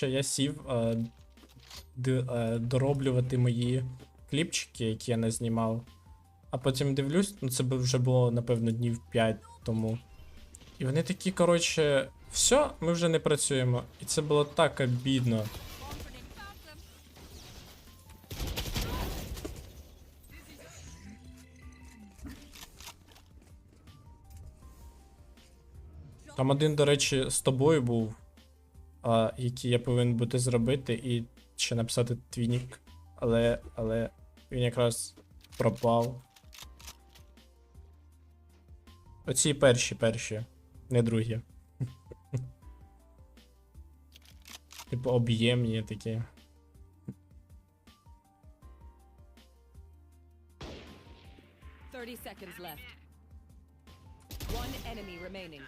коротше, я сів е, е, дороблювати мої кліпчики, які я не знімав. А потім дивлюсь, ну це б вже було, напевно, днів 5 тому. І вони такі, коротше, все, ми вже не працюємо. І це було так обідно. Там один, до речі, з тобою був, а, який я повинен бути зробити, і ще написати твій нік. Але, але він якраз пропав. Оці перші, перші, не другі. Типу об'ємні такі. Thirty seconds left. One enemy remaining.